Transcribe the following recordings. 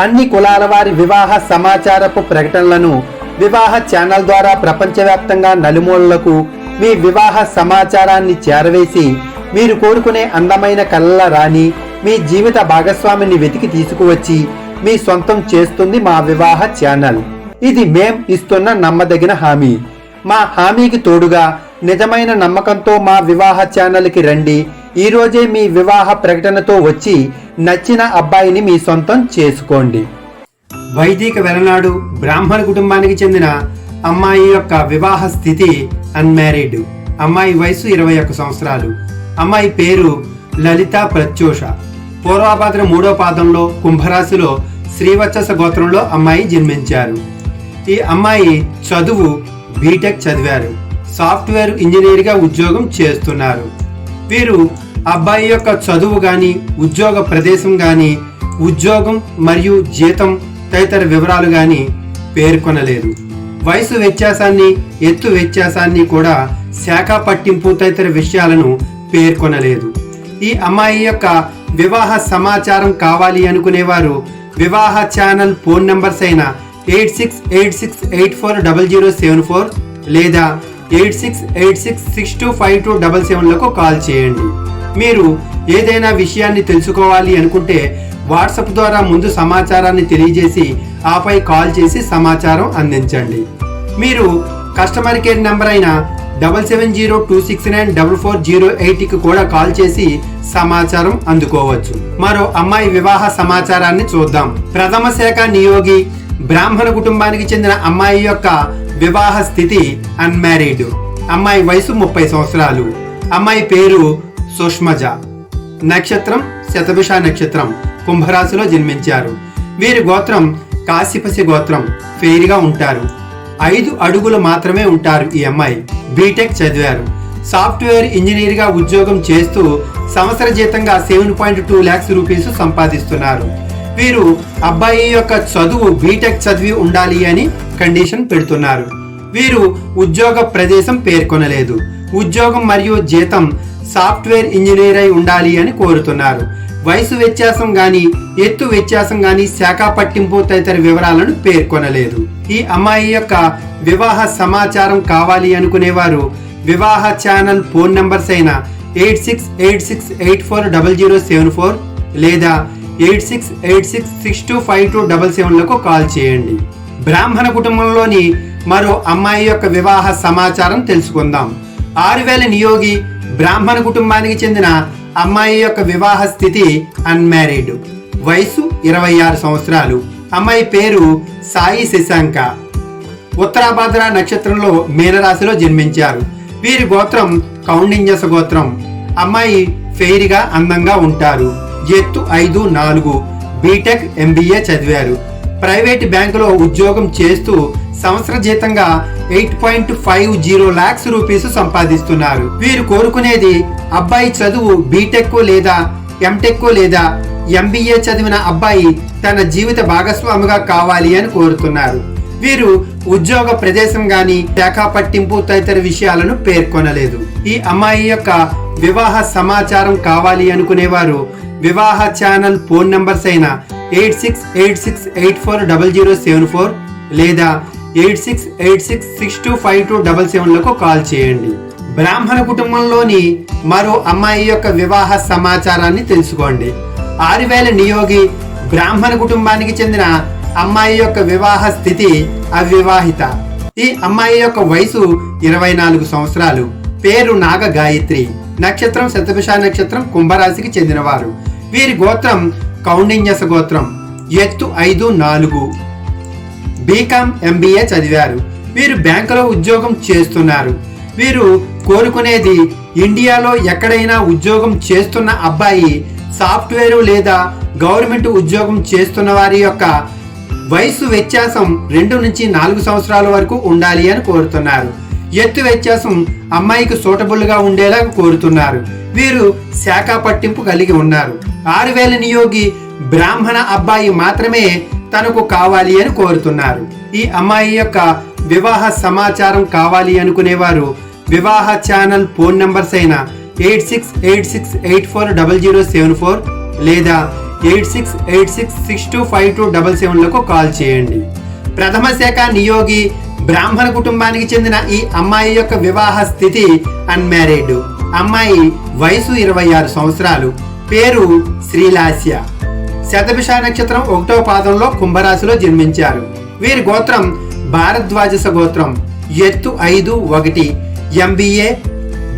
అన్ని కులాల వారి వివాహ సమాచారపు ప్రకటనలను వివాహ ఛానల్ ద్వారా ప్రపంచవ్యాప్తంగా నలుమూలలకు మీ వివాహ సమాచారాన్ని చేరవేసి మీరు కోరుకునే అందమైన కళల రాణి మీ జీవిత భాగస్వామిని వెతికి తీసుకువచ్చి మీ సొంతం చేస్తుంది మా వివాహ ఛానల్. ఇది మేం ఇస్తున్న నమ్మదగిన హామీ. మా హామీకి తోడుగా నిజమైన నమ్మకంతో మా వివాహ ఛానల్కి రండి. ఈ రోజే మీ వివాహ ప్రకటనతో వచ్చి నచ్చిన అబ్బాయిని మీ సొంతం చేసుకోండి. వైదిక వెలనాడు బ్రాహ్మణ కుటుంబానికి చెందిన అమ్మాయి యొక్క వివాహ స్థితి అన్మ్యారీడ్ అమ్మాయి వయసు ఇరవై ఒక్క సంవత్సరాలు. అమ్మాయి పేరు లలిత ప్రత్యూష. పూర్వాభాద్ర మూడో పాదంలో కుంభరాశిలో శ్రీవత్సస గోత్రంలో అమ్మాయి జన్మించారు. ఈ అమ్మాయి చదువు బీటెక్ చదివారు. సాఫ్ట్వేర్ ఇంజనీర్గా ఉద్యోగం చేస్తున్నారు. వీరు అబ్బాయి యొక్క చదువు కానీ ఉద్యోగ ప్రదేశం కానీ ఉద్యోగం మరియు జీతం తదితర వివరాలు కానీ పేర్కొనలేదు. వయసు వ్యత్యాసాన్ని ఎత్తు వ్యత్యాసాన్ని కూడా శాఖ పట్టింపు తదితర విషయాలను పేర్కొనలేదు. ఈ అమ్మాయి యొక్క వివాహ సమాచారం కావాలి అనుకునేవారు వివాహ ఛానల్ ఫోన్ నంబర్స్ అయిన eight six eight six eight four double zero seven four లేదా eight six eight six six two five two double సెవెన్లకు call చేయండి. మీరు ఏదైనా విషయాన్ని తెలుసుకోవాలి అనుకుంటే వాట్సాప్ ద్వారా ముందు సమాచారాన్ని తెలియజేసి ఆపై కాల్ చేసి సమాచారం అందించండి. మీరు కస్టమర్ కేర్ నెంబర్ అయిన double seven zero two six nine double four zero ఎయిట్కి కూడా కాల్ చేసి సమాచారం అందుకోవచ్చు. మరో అమ్మాయి వివాహ సమాచారాన్ని చూద్దాం. ప్రథమ శాఖ నియోగి బ్రాహ్మణ కుటుంబానికి చెందిన అమ్మాయి యొక్క వివాహ స్థితి అన్మ్యారీడ్ అమ్మాయి వయసు ముప్పై సంవత్సరాలు. అమ్మాయి పేరు సుష్మజ నక్షత్రం శతభిష నక్షత్రం. కుంభరాశిలో జన్మించారు. వీరి గోత్రం కాశీపసి గోత్రం ఫెయిర్గా ఉంటారు. ఐదు అడుగులు మాత్రమే ఉంటారు ఈ అమ్మాయి. బీటెక్ చదివారు. సాఫ్ట్వేర్ ఇంజనీర్గా ఉద్యోగం చేస్తూ సంవత్సర జీతంగా seven point two lakhs rupees సంపాదిస్తున్నారు. వీరు అబ్బాయి యొక్క చదువు బీటెక్ చదివి ఉండాలి అని కండిషన్ పెడుతున్నారు. వీరు ఉద్యోగ ప్రదేశం పేర్కొనలేదు. ఉద్యోగం మరియు జీతం సాఫ్ట్వేర్ ఇంజనీర్ అయి ఉండాలి అని కోరుతున్నారు. వయసు వ్యత్యాసం గాని ఎత్తు వ్యత్యాసం గాని శాఖ పట్టింపు తదితర వివరాలను పేర్కొనలేదు. ఈ అమ్మాయి యొక్క వివాహ సమాచారం కావాలి అనుకునేవారు వివాహ ఛానల్ ఫోన్ నంబర్స్ అయిన eight six eight six eight four double zero seven four లేదా eight six eight six six two five two double సెవెన్లకు call చేయండి. బ్రాహ్మణ కుటుంబంలోని మరో అమ్మాయి యొక్క వివాహ సమాచారం తెలుసుకుందాం. ఆరు వేల నియోగి బ్రాహ్మణ కుటుంబానికి చెందిన అమ్మాయి యొక్క వివాహ స్థితి అన్మ్యారీడ్ వయసు ఇరవై ఆరు సంవత్సరాలు. అమ్మాయి పేరు సాయి శశాంక. ఉత్తరాభాద్ర నక్షత్రంలో మీనరాశిలో జన్మించారు. వీరి గోత్రం కౌండిన్యస గోత్రం. అమ్మాయి ఫెయిర్గా అందంగా ఉంటారు. ఎత్తు ఐదు నాలుగు. బీటెక్ ఎంబీఏ చదివారు. ప్రైవేట్ బ్యాంకులో ఉద్యోగం చేస్తూ సంవత్సర జీతంగా eight point five zero lakhs rupees సంపాదిస్తున్నారు. వీరు కోరుకునేది అబ్బాయి చదువు బీటెక్ లేదా ఎంటెక్ లేదా ఎంబీఏ చదివిన అబ్బాయి తన జీవిత భాగస్వామిగా కావాలి అని కోరుతున్నారు. వీరు ఉద్యోగ ప్రదేశం గాని శాఖ పట్టింపు తదితర విషయాలను పేర్కొనలేదు. ఈ అమ్మాయి యొక్క వివాహ సమాచారం కావాలి అనుకునేవారు వివాహ ఛానల్ ఫోన్ నంబర్స్ అయిన eight six eight six eight four double zero seven four లేదా eight six eight six six two five two double సెవెన్లకు call చేయండి. బ్రాహ్మణ కుటుంబంలోని మరో అమ్మాయి యొక్క వివాహ సమాచారాన్ని తెలుసుకోండి. ఆరువేల నియోగి బ్రాహ్మణ కుటుంబానికి చెందిన అమ్మాయి యొక్క వివాహ స్థితి అవివాహిత. ఈ అమ్మాయి యొక్క వయసు ఇరవై నాలుగు సంవత్సరాలు. పేరు నాగ గాయత్రి నక్షత్రం శతభిష నక్షత్రం కుంభరాశికి చెందినవారు. వీరి గోత్రం కౌండిన్యస గోత్రం ఎత్తు ఐదు నాలుగు. బీకామ్ ఎంబీఏ చదివారు. వీరు బ్యాంకులో ఉద్యోగం చేస్తున్నారు. వీరు కోరుకునేది ఇండియాలో ఎక్కడైనా ఉద్యోగం చేస్తున్న అబ్బాయి సాఫ్ట్వేర్ లేదా గవర్నమెంట్ ఉద్యోగం చేస్తున్న వారి యొక్క వయసు వ్యత్యాసం రెండు నుంచి నాలుగు సంవత్సరాల వరకు ఉండాలి అని కోరుతున్నారు. ఎత్తు వ్యత్యాసం అమ్మాయికి సూటబుల్గా ఉండేలా కోరుతున్నారు. వీరు శాఖ పట్టింపు కలిగి ఉన్నారు. ఆరు వేల నియోగి బ్రాహ్మణ అబ్బాయి మాత్రమే తనకు కావాలి అని కోరుతున్నారు. ఈ అమ్మాయి యొక్క వివాహ సమాచారం కావాలి అనుకునేవారు వివాహ ఛానల్ ఫోన్ నంబర్స్ అయిన eight six eight six eight four double zero seven four లేదా eight six eight six six two five two double సెవెన్లకు call చేయండి. ప్రథమ శాఖ నియోగి బ్రాహ్మణ కుటుంబానికి చెందిన ఈ అమ్మాయి యొక్క వివాహ స్థితి అన్మ్యారీడ్. అమ్మాయి వయసు ఇరవై ఆరు సంవత్సరాలు. పేరు శ్రీలాస్య. శతభిష నక్షత్రం ఒకటో పాదంలో కుంభరాశిలో జన్మించారు. వీరి గోత్రం భారద్వాజస గోత్రం. ఎత్తు ఐదు ఒకటి. ఎంబీఏ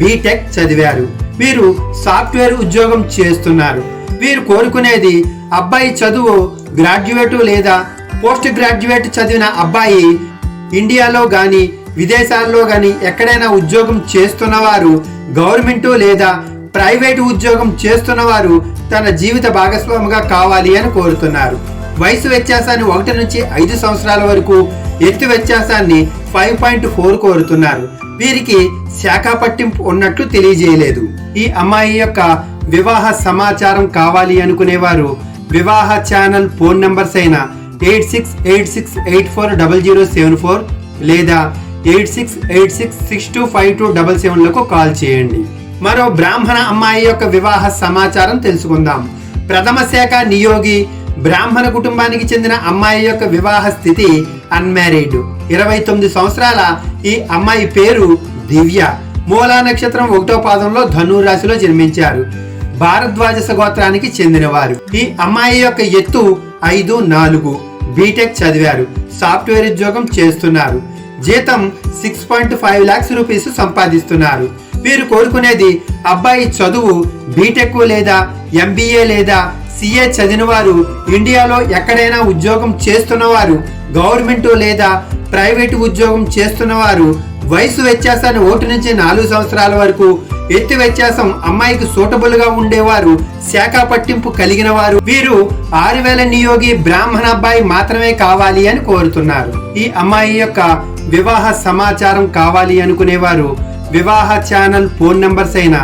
బీటెక్ చదివారు. వీరు సాఫ్ట్వేర్ ఉద్యోగం చేస్తున్నారు. వీరు కోరుకునేది అబ్బాయి చదువు గ్రాడ్యుయేట్ లేదా పోస్ట్ గ్రాడ్యుయేట్ చదివిన అబ్బాయి ఇండియాలో కానీ విదేశాల్లో కానీ ఎక్కడైనా ఉద్యోగం చేస్తున్నవారు గవర్నమెంటు లేదా ప్రైవేట్ ఉద్యోగం చేస్తున్న వారు తన జీవిత భాగస్వామిగా కావాలి అని కోరుతున్నారు. వయసు వ్యత్యాసాన్ని ఒకటి నుంచి ఐదు సంవత్సరాల వరకు ఎత్తు వ్యత్యాసాన్ని ఫైవ్ పాయింట్ ఫోర్ కోరుతున్నారు. వీరికి శాఖ పట్టింపు ఉన్నట్లు తెలియజేయలేదు. ఈ అమ్మాయి యొక్క వివాహ సమాచారం కావాలి అనుకునేవారు వివాహ ఛానల్ ఫోన్ నంబర్స్ అయిన eight six eight six eight four double zero seven four లేదా eight six eight six six two five two double సెవెన్లకు call చేయండి. మరో బ్రాహ్మణ అమ్మాయి యొక్క వివాహ సమాచారం తెలుసుకుందాం. ప్రథమ శాఖ నియోగి బ్రాహ్మణ కుటుంబానికి చెందిన అమ్మాయి యొక్క వివాహ స్థితి అన్మ్యారీడ్ ఇరవై తొమ్మిది సంవత్సరాల ఈ అమ్మాయి పేరు దివ్య. మూలా నక్షత్రం ఒకటో పాదంలో ధను రాశిలో జన్మించారు. భారద్వాజస గోత్రానికి చెందినవారు. ఈ అమ్మాయి యొక్క ఎత్తు ఐదు నాలుగు. బీటెక్ చదివారు. సాఫ్ట్వేర్ ఉద్యోగం చేస్తున్నారు. జీతం six point five lakhs rupees సంపాదిస్తున్నారు. వీరు కోరుకునేది అబ్బాయి చదువు బీటెక్ లేదా ఎంబీఏ లేదా సిఏ చదివినవారు ఇండియాలో ఎక్కడైనా ఉద్యోగం చేస్తున్నవారు గవర్నమెంట్ లేదా ప్రైవేట్ ఉద్యోగం చేస్తున్నవారు వయసు వ్యత్యాసాన్ని ఓటు నుంచి నాలుగు సంవత్సరాల వరకు ఎత్తు వ్యత్యాసం అమ్మాయికి సూటబుల్గా ఉండేవారు శాఖ పట్టింపు కలిగిన వారు వీరు ఆరు వేల నియోగి బ్రాహ్మణ అబ్బాయి మాత్రమే కావాలి అని కోరుతున్నారు. ఈ అమ్మాయి యొక్క వివాహ సమాచారం కావాలి అనుకునేవారు వివాహ ఛానల్ ఫోన్ నంబర్స్ అయిన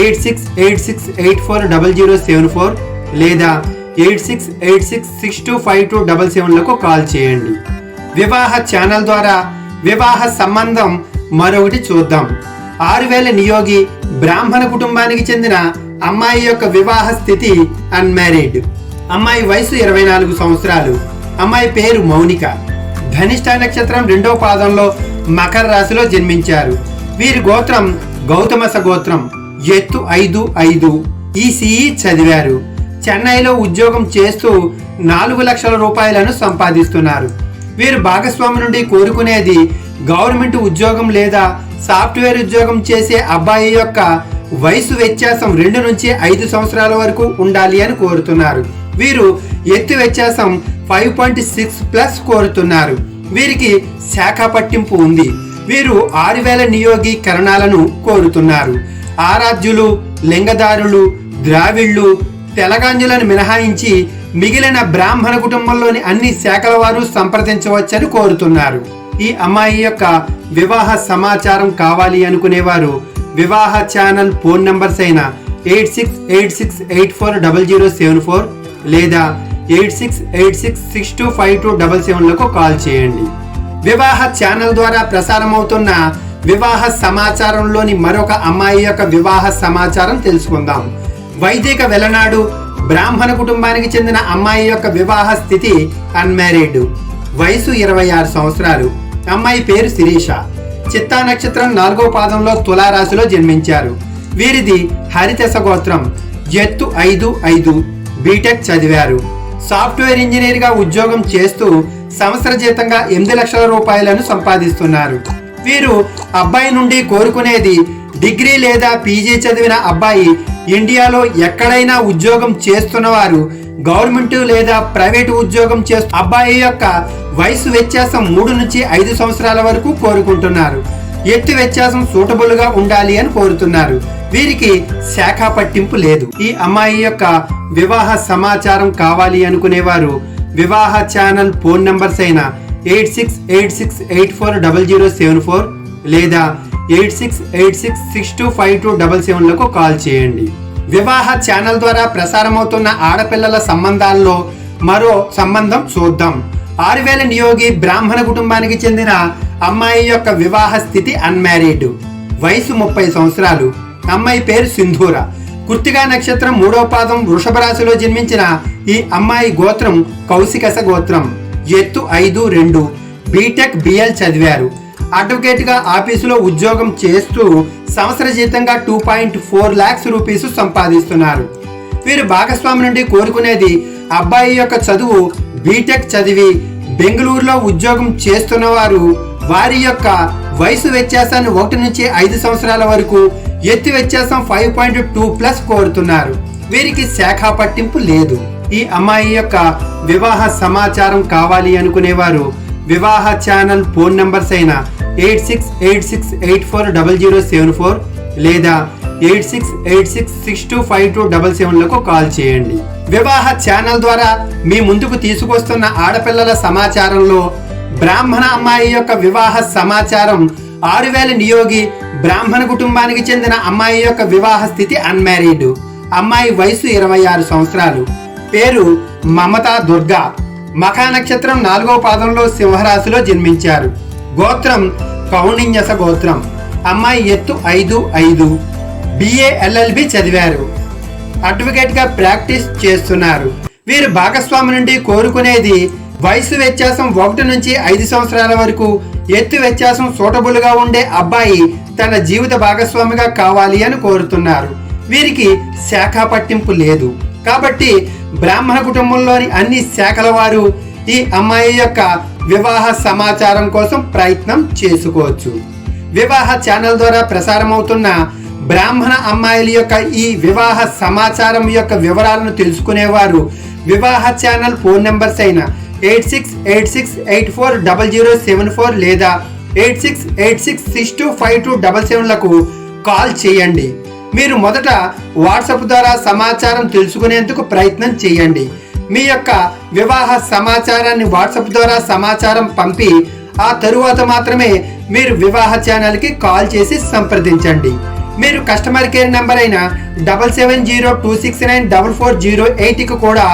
eight six eight six eight four double zero seven four లేదా eight six eight six six two five two double సెవెన్లకు call చేయండి. వివాహ ఛానల్ ద్వారా వివాహ సంబంధం మరొకటి చూద్దాం. ఆరు వేల నియోగి బ్రాహ్మణ కుటుంబానికి చెందిన అమ్మాయి యొక్క వివాహ స్థితి అన్మ్యారీడ్ అమ్మాయి వయసు ఇరవై నాలుగు సంవత్సరాలు. అమ్మాయి పేరు మౌనిక. ధనిష్ట నక్షత్రం రెండో పాదంలో మకర రాశిలో జన్మించారు. వీరి గోత్రం గౌతమస గోత్రం. ఎత్తు ఐదు ఐదు. ఈసీఈ చదివారు. చెన్నైలో ఉద్యోగం చేస్తూ నాలుగు లక్షల రూపాయలను సంపాదిస్తున్నారు. వీరు భాగస్వామి నుండి కోరుకునేది గవర్నమెంట్ ఉద్యోగం లేదా సాఫ్ట్వేర్ ఉద్యోగం చేసే అబ్బాయి యొక్క వయసు వ్యత్యాసం రెండు నుంచి ఐదు సంవత్సరాల వరకు ఉండాలి అని కోరుతున్నారు. వీరు ఎత్తు వ్యత్యాసం ఫైవ్ పాయింట్ సిక్స్ ప్లస్ కోరుతున్నారు. వీరికి శాఖ పట్టింపు ఉంది. వీరు ఆరు వేల నియోగీకరణాలను కోరుతున్నారు. ఆరాధ్యులు లింగదారులు ద్రావిళ్ళు తెలగాంజులను మినహాయించి మిగిలిన బ్రాహ్మణ కుటుంబంలోని అన్ని శాఖల వారు సంప్రదించవచ్చని కోరుతున్నారు. ఈ అమ్మాయి యొక్క వివాహ సమాచారం కావాలి అనుకునేవారు వివాహ ఛానల్ ఫోన్ నంబర్స్ అయిన eight six eight six eight four double zero seven four లేదా eight six eight six six two five two double సెవెన్లకు call చేయండి. వివాహ ఛానల్ ద్వారా ప్రసారమవుతున్న వివాహ సమాచారంలోని మరొక అమ్మాయి యొక్క వివాహ సమాచారం తెలుసుకుందాం. వైదిక వెలనాడు బ్రాహ్మణ కుటుంబానికి చెందిన అమ్మాయి యొక్క వివాహ స్థితి అన్మ్యారీడ్ వయసు ఇరవై ఆరు సంవత్సరాలు. అమ్మాయి పేరు శిరీష. చిత్తా నక్షత్రం నాలుగో పాదంలో తులారాశిలో జన్మించారు. వీరిది హరితస గోత్రం ఎత్తు ఐదు ఐదు. బీటెక్ చదివారు. సాఫ్ట్వేర్ ఇంజనీర్గా ఉద్యోగం చేస్తూ సంవత్సర జీతంగా ఎనిమిది లక్షల రూపాయలను సంపాదిస్తున్నారు. వీరు అబ్బాయి నుండి కోరుకునేది డిగ్రీ లేదా పీజీ చదివిన అబ్బాయి ఇండియాలో ఎక్కడైనా ఉద్యోగం చేస్తున్నవారు గవర్నమెంట్ లేదా ప్రైవేట్ ఉద్యోగం చేస్తు అబ్బాయి యొక్క వయసు వ్యత్యాసం మూడు నుంచి ఐదు సంవత్సరాల వరకు కోరుకుంటున్నారు. ఎత్తు వ్యత్యాసం సూటబుల్గా ఉండాలి అని కోరుతున్నారు. వీరికి శాఖ పట్టింపు లేదు. ఈ అమ్మాయి యొక్క వివాహ సమాచారం కావాలి అనుకునేవారు వివాహ ఛానల్ ఫోన్ నంబర్స్ అయిన eight six eight six eight four double zero seven four లేదా eight six eight six six two five two double సెవెన్లకు call చేయండి. వివాహ ఛానల్ ద్వారా ప్రసారమవుతున్న ఆడపిల్లల సంబంధాల్లో మరో సంబంధం చూద్దాం. ఆరువేల నియోగి బ్రాహ్మణ కుటుంబానికి చెందిన అమ్మాయి యొక్క వివాహ స్థితి అన్మ్యారీడ్ వయసు ముప్పై సంవత్సరాలు. అమ్మాయి పేరు సింధూర. కృత్తిగా నక్షత్రం మూడవ పాదం వృషభ రాశిలో జన్మించిన ఈ అమ్మాయి గోత్రం కౌశికస గోత్రం. ఎత్తు ఐదు రెండు. బీటెక్ బిఎల్ చదివారు. అడ్వకేట్గా ఆఫీసులో ఉద్యోగం చేస్తూ సంవత్సర జీతంగా two point four lakhs rupees సంపాదిస్తున్నారు. వీరు భాగస్వామి నుండి కోరుకునేది అబ్బాయి యొక్క చదువు బీటెక్ చదివి బెంగళూరులో ఉద్యోగం చేస్తున్న వారు వారి యొక్క వయసు వ్యత్యాసాన్ని ఒకటి నుంచి ఐదు సంవత్సరాల వరకు ఎత్తు వ్యత్యాసం ఫైవ్ పాయింట్ టూ ప్లస్ కోరుతున్నారు. వీరికి శాఖ పట్టింపు లేదు. ఈ అమ్మాయి యొక్క వివాహ సమాచారం కావాలి అనుకునేవారు. వివాహ ఛానల్ ఫోన్ నంబర్స్ అయిన eight six eight six eight four double zero seven four లేదా eight six eight six six two five two double సెవెన్లకు call చేయండి. వివాహ ఛానల్ ద్వారా మీ ముందుకు తీసుకొస్తున్న ఆడపిల్లల సమాచారంలో బ్రాహ్మణ అమ్మాయి యొక్క వివాహ సమాచారం ఆరు వేల నియోగి బ్రాహ్మణ కుటుంబానికి చెందిన అమ్మాయి యొక్క వివాహ స్థితి అన్మ్యారీడ్ అమ్మాయి వయసు ఇరవై ఆరు సంవత్సరాలు. పేరు మమతా దుర్గా. మఖా నక్షత్రం నాలుగో పాదంలో సింహరాశిలో జన్మించారు. గోత్రం కౌణిన్యస గోత్రం. అమ్మాయి ఎత్తు ఐదు ఐదు. బిఏ ఎల్ఎల్బి చదివారు. అడ్వకేట్గా ప్రాక్టీస్ చేస్తున్నారు. వీరు భాగస్వామి నుండి కోరుకునేది వయసు వ్యత్యాసం ఒకటి నుంచి ఐదు సంవత్సరాల వరకు ఎత్తు వ్యత్యాసం సూటబుల్గా ఉండే అబ్బాయి తన జీవిత భాగస్వామిగా కావాలి అని కోరుతున్నారు. వీరికి శాఖ పట్టింపు లేదు. కాబట్టి బ్రాహ్మణ కుటుంబంలోని అన్ని శాఖల వారు ఈ అమ్మాయి యొక్క వివాహ సమాచారం కోసం ప్రయత్నం చేసుకోవచ్చు. వివాహ ఛానల్ ద్వారా ప్రసారం అవుతున్న బ్రాహ్మణ అమ్మాయిల యొక్క ఈ వివాహ సమాచారం యొక్క వివరాలను తెలుసుకునేవారు వివాహ ఛానల్ ఫోన్ నెంబర్స్ అయిన eight six eight six eight four double zero seven four లేదా eight six eight six six two five two double సెవెన్లకు call చేయండి. మీరు మొదట వాట్సాప్ ద్వారా సమాచారం తెలుసుకునేందుకు ప్రయత్నం చేయండి. మీ యొక్క వివాహ సమాచారాన్ని వాట్సాప్ ద్వారా సమాచారం పంపి ఆ తరువాత మాత్రమే మీరు వివాహ ఛానల్కి కాల్ చేసి సంప్రదించండి. మీరు కస్టమర్ కేర్ నెంబర్ అయిన double seven zero two six nine double four zero ఎయిట్కి కూడా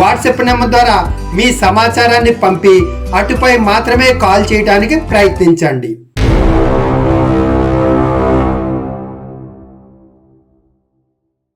వాట్సాప్ నెంబర్ ద్వారా మీ సమాచారాన్ని పంపి అటుపై మాత్రమే కాల్ చేయడానికి ప్రయత్నించండి.